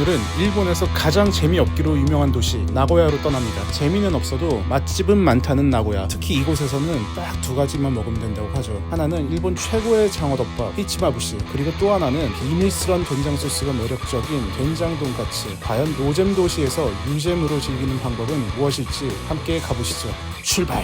오늘은 일본에서 가장 재미없기로 유명한 도시 나고야로 떠납니다. 재미는 없어도 맛집은 많다는 나고야. 특히 이곳에서는 딱 두 가지만 먹으면 된다고 하죠. 하나는 일본 최고의 장어덮밥 히치마부시 그리고 또 하나는 비밀스런 된장 소스가 매력적인 된장 돈까츠. 과연 노잼 도시에서 유잼으로 즐기는 방법은 무엇일지 함께 가보시죠. 출발.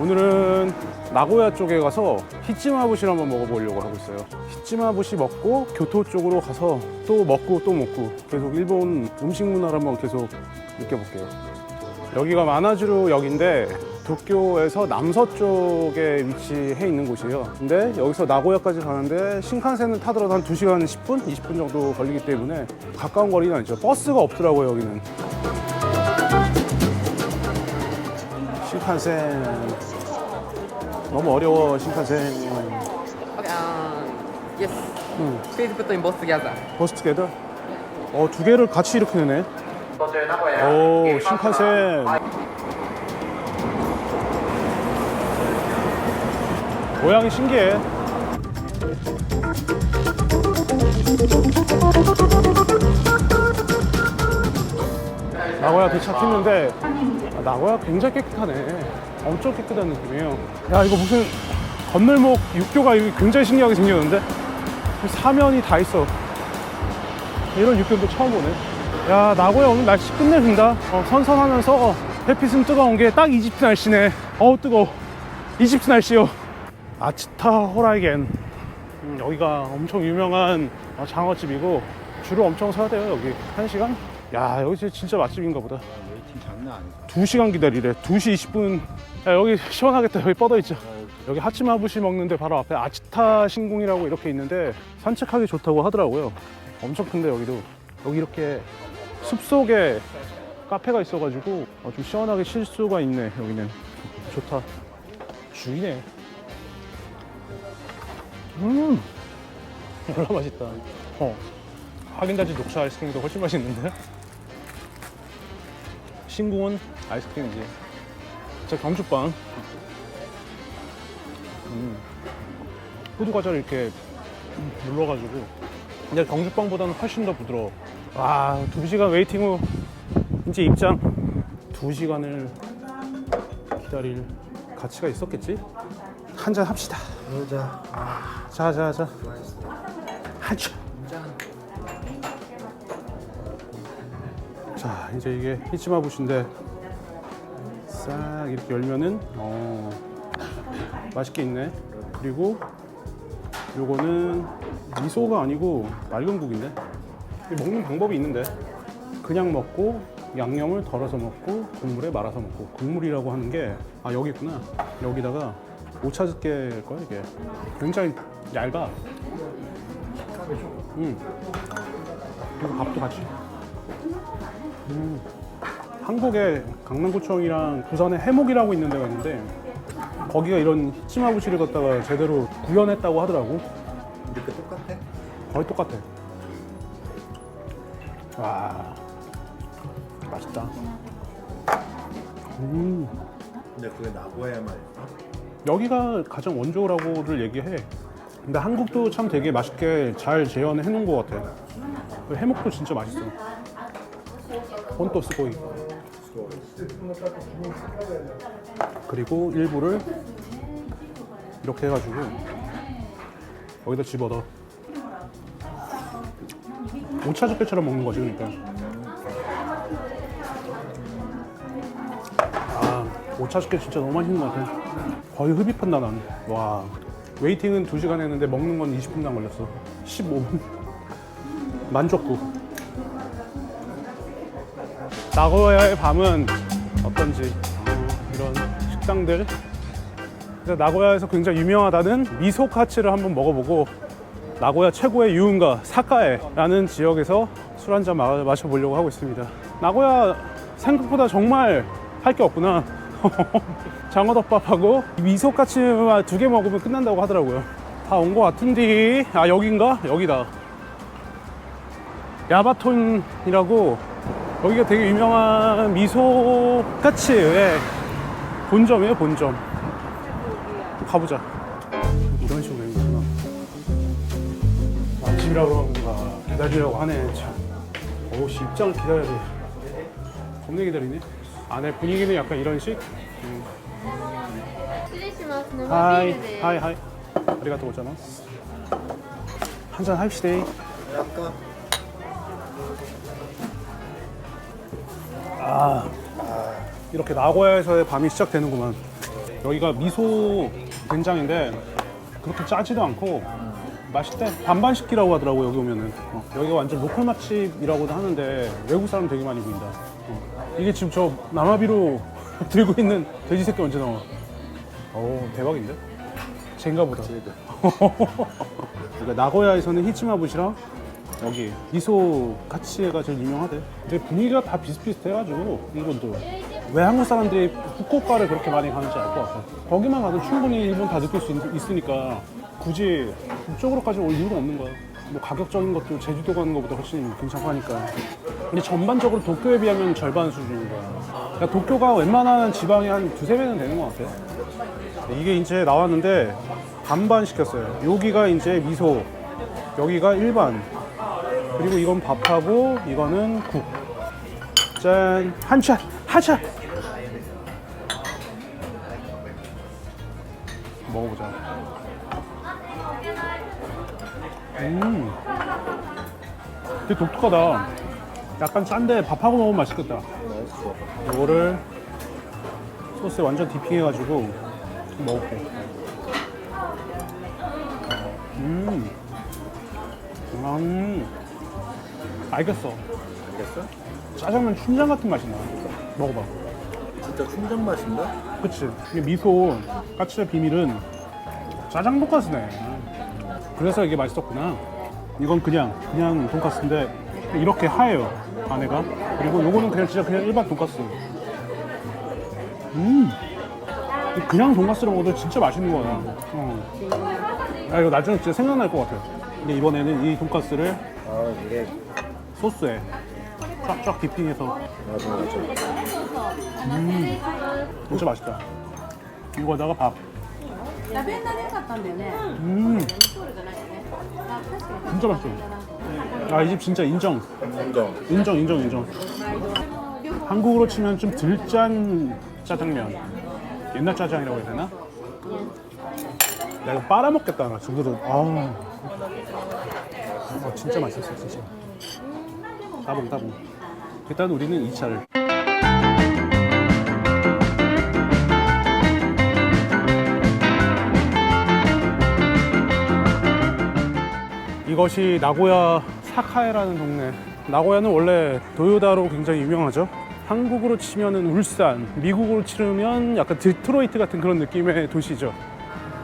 오늘은 나고야 쪽에 가서 히치마부시를 한번 먹어보려고 하고 있어요. 히치마부시 먹고 교토 쪽으로 가서 또 먹고 또 먹고 계속 일본 음식 문화를 한번 계속 느껴볼게요. 여기가 마나주루 역인데 도쿄에서 남서쪽에 위치해 있는 곳이에요. 근데 여기서 나고야까지 가는데 신칸센을 타더라도 한 2시간 10분? 20분 정도 걸리기 때문에 가까운 거리는 아니죠. 버스가 없더라고요, 여기는. 신칸센 너무 어려워 신칸센 um, yes. 응. Please put in both together. 버스 투게더 어두 개를 같이 이렇게 내네. 오 신칸센 모양이 신기해. 나고야 도착했는데. 아, 나고야 굉장히 깨끗하네. 엄청 깨끗한 느낌이에요. 야 이거 무슨 건널목 육교가 굉장히 신기하게 생겼는데? 사면이 다 있어. 이런 육교도 처음 보네. 야 나고야 오늘 날씨 끝내준다. 어, 선선하면서 어, 햇빛은 뜨거운 게 딱 이집트 날씨네. 어우 뜨거워. 이집트 날씨요. 아치타 호라이겐. 음, 여기가 엄청 유명한 어, 장어집이고 줄을 엄청 서야 돼요 여기. 한시간 야 여기 진짜- 진짜 맛집인가 보다. 웨이팅 장난 아니다. 2시간 기다리래. 2시 20분. 야, 여기 시원하겠다. 여기 뻗어있죠 여기 하치마부시 먹는데 바로 앞에 아치타 신궁이라고 이렇게 있는데 산책하기 좋다고 하더라고요. 엄청 큰데 여기도. 여기 이렇게 숲속에 카페가 있어가지고 어, 좀 시원하게 쉴 수가 있네 여기는. 좋다. 주이네. 음! 졸라 맛있다. 어. 하긴다즈 녹차 아이스크림도 훨씬 맛있는데 신궁은 아이스크림이지. 저 경주빵. 음. 호두 과자를 이렇게 눌러가지고. 근데 경주빵보다는 훨씬 더 부드러워. 와, 두 시간 웨이팅 후 이제 입장. 두 시간을 기다릴 가치가 있었겠지? 한잔 합시다. 여자 자, 자, 자. 한잔. 이제 이게 히치마부시인데 싹 이렇게 열면은 어 맛있게 있네. 그리고 요거는 미소가 아니고 맑은 국인데? 먹는 방법이 있는데? 그냥 먹고 양념을 덜어서 먹고 국물에 말아서 먹고. 국물이라고 하는 게 아 여기 있구나. 여기다가 오차즈케일 거야 이게. 굉장히 얇아. 음. 그리고 밥도 같이 한국에 강남구청이랑 부산에 해목이라고 있는 데가 있는데 거기가 이런 히치마부시를 갖다가 제대로 구현했다고 하더라고. 이렇게 똑같아? 거의 똑같아. 와 맛있다. 음. 근데 그게 나고야만? 여기가 가장 원조라고를 얘기해. 근데 한국도 참 되게 맛있게 잘 재현해 놓은 것 같아. 해목도 진짜 맛있어 쓰고 있고 그리고 일부를 이렇게 해가지고 여기다 집어넣어. 오차즈케처럼 먹는 거지 그러니까. 아 오차즈케 진짜 너무 맛있는 것 같아. 거의 흡입한다 난 와 웨이팅은 2시간 했는데 먹는 건 20분도 안 걸렸어. 15분. 만족구 나고야의 밤은 어떤지 어, 이런 식당들. 나고야에서 굉장히 유명하다는 미소카츠를 한번 먹어보고 나고야 최고의 유흥가 사카에라는 지역에서 술 한잔 마셔보려고 하고 있습니다. 나고야 생각보다 정말 할 게 없구나. 장어덮밥하고 미소카츠 두개 먹으면 끝난다고 하더라고요. 다 온 것 같은데. 아 여긴가? 여기다. 야바톤이라고 여기가 되게 유명한 미소카츠의 본점이에요 본점 가보자 이런 식으로 되는 거구나 맛집이라고 그런가 기다리려고 하네 참 오씨 입장을 기다려야 돼. 겁나 기다리네. 안에 분위기는 약간 이런 식. 失礼します。生ビー 하이 ルで。 하이 하이. 아리가또 고자마스. 한잔 합시다. 약간 아, 이렇게 나고야에서의 밤이 시작되는구만. 여기가 미소 된장인데 그렇게 짜지도 않고 맛있대. 반반 시키라고 하더라고 여기 오면은. 어, 여기가 완전 로컬 맛집이라고도 하는데 외국 사람 되게 많이 보인다. 어. 이게 지금 저 남아비로 들고 있는 돼지 새끼 언제 나와? 오 대박인데? 젠가 보다. 그러니까 나고야에서는 히치마부시랑 여기 미소 카치에가 제일 유명하대. 근데 분위기가 다 비슷비슷해가지고 일본도 왜 한국 사람들이 후쿠오카를 그렇게 많이 가는지 알 것 같아. 거기만 가도 충분히 일본 다 느낄 수 있, 으니까 굳이 이쪽으로까지 올 이유가 없는 거야. 뭐 가격적인 것도 제주도 가는 것보다 훨씬 괜찮고 하니까. 근데 전반적으로 도쿄에 비하면 절반 수준인 거야. 그러니까 도쿄가 웬만한 지방이 한 두세 배는 되는 것 같아. 이게 이제 나왔는데 반반 시켰어요. 여기가 이제 미소, 여기가 일반, 그리고 이건 밥하고 이거는 국. 짠, 한 샷, 한 샷. 먹어보자. 음, 되게 독특하다. 약간 짠데 밥하고 먹으면 맛있겠다. 이거를 소스에 완전 디핑해가지고 좀 먹을게. 음, 음, 알겠어. 알겠어? 짜장면 춘장 같은 맛이 나. 먹어봐. 진짜 춘장 맛인가? 그치. 이게 미소 까치의 비밀은 짜장 돈가스네. 그래서 이게 맛있었구나. 이건 그냥 그냥 돈가스인데 이렇게 하얘요 안에가. 그리고 요거는 그냥 진짜 그냥 일반 돈가스. 음. 그냥 돈가스로 먹어도 진짜 맛있는 거야. 어. 아 이거 나중에 진짜 생각날 것 같아. 근데 이번에는 이 돈가스를 아 이게 소스에 쫙쫙 디핑해서. 맞아 맞아 음 진짜 맛있다. 이거다가 밥 음. 진짜 맛있어. 아이 집 진짜 인정. 인정. 인정 인정 인정. 한국으로 치면 좀 들짠 짜장면. 옛날 짜장이라고 해야 되나? 야 이거 빨아먹겠다 나. 지금도 아, 아 진짜 맛있었어 진짜. 따봉, 따봉. 일단 우리는 2차를. 이것이 나고야 사카에라는 동네. 나고야는 원래 도요다로 굉장히 유명하죠. 한국으로 치면은 울산, 미국으로 치르면 약간 디트로이트 같은 그런 느낌의 도시죠.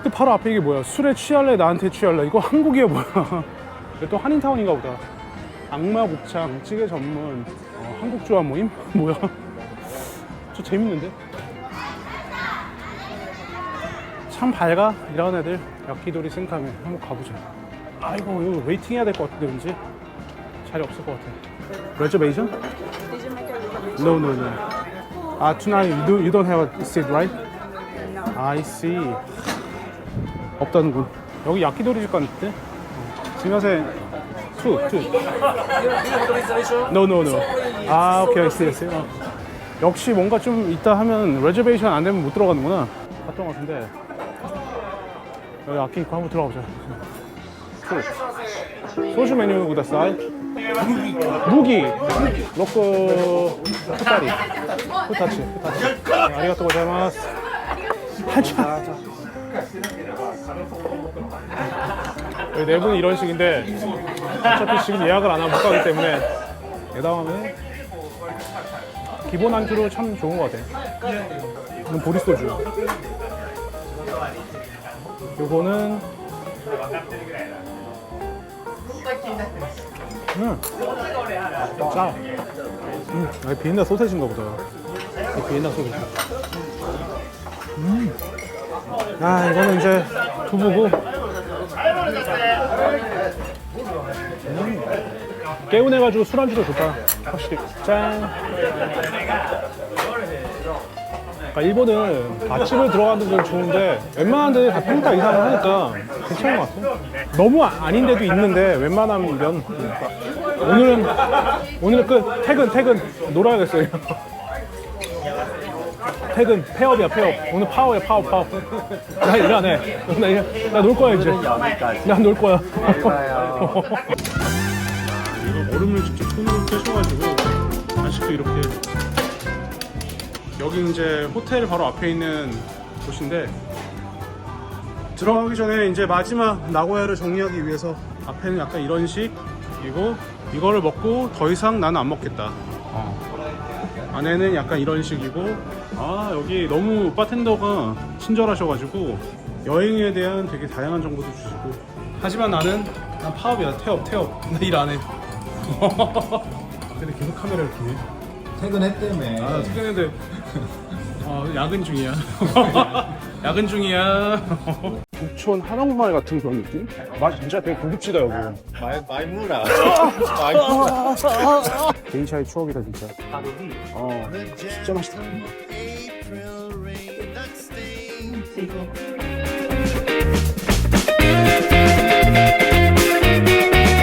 근데 바로 앞에 이게 뭐야? 술에 취할래? 나한테 취할래? 이거 한국이야 뭐야? 또 한인타운인가 보다. 악마 곱창, 찌개 전문, 어, 한국 조합 모임? 뭐야? 저 재밌는데? 참 밝아 이런 애들 야키도리 생카메 한번 가보자 아이고 이거 웨이팅 해야 될 것 같은데 왠지 자리 없을 것 같아 레저베이션? No no no 아 tonight you, do, you don't have a seat right? I see 없다는군 여기 야키도리 집 같은데? 어. 스미마 셍투투 No no no. 아 오케이 어. 역시 뭔가 좀 있다 하면 레저베이션 안 되면 못 들어가는구나. 갔던 것 같은데. 여기 아키 있고 한번 들어가 보자. 소. 소주 메뉴 구다사이. 무기. 로코 후타리. 후타치 후타치. 네, 아리가또 고자이마스. 한차 여기 네 분은 이런 식인데 어차피 지금 예약을 안 하면 못 가기 때문에 예당하면 기본 안주로 참 좋은 것 같아 이건 보리소주 요거는 음, 짜. 음, 아, 비엔나 소세지인가 보다. 이 비엔나 소세지. 음. 아, 이거는 이제 두부고. 개운해가지고 술안주도 좋다. 확실히. 짠. 그러니까 일본은 맛집을 들어가는 건 좋은데 웬만한 데다 평타 이상을 하니까 괜찮은 것 같아. 너무 아- 아닌 데도 있는데 웬만하면 그러니까 오늘은 오늘은 끝 퇴근 퇴근 놀아야겠어요 퇴근 폐업이야 폐업 오늘 파워야 파워 파워 나 일 안 해. 나놀 거야 이제 난놀 거야 이거 얼음을 직접 손으로 떼셔가지고 아직도 이렇게 여기 이제 호텔 바로 앞에 있는 곳인데 들어가기 전에 이제 마지막 나고야를 정리하기 위해서 앞에는 약간 이런 식이고 이거를 먹고 더 이상 나는 안 먹겠다. 어. 안에는 약간 이런 식이고 아 여기 너무 바텐더가 친절하셔가지고 여행에 대한 되게 다양한 정보도 주시고 하지만 나는 난 파업이야 태업 태업 나 일 안 해. 근데 계속 카메라를 켜네. 퇴근했다며. 아, 퇴근했는데. 아, 야근 중이야. 야근 중이야. 북촌 한옥마을 같은 그런 느낌? 맛 진짜 되게 고급지다, 여기. 마이, 마이무라. 마이무라. 개인차의 추억이다, 진짜. 아, 진짜 맛있다.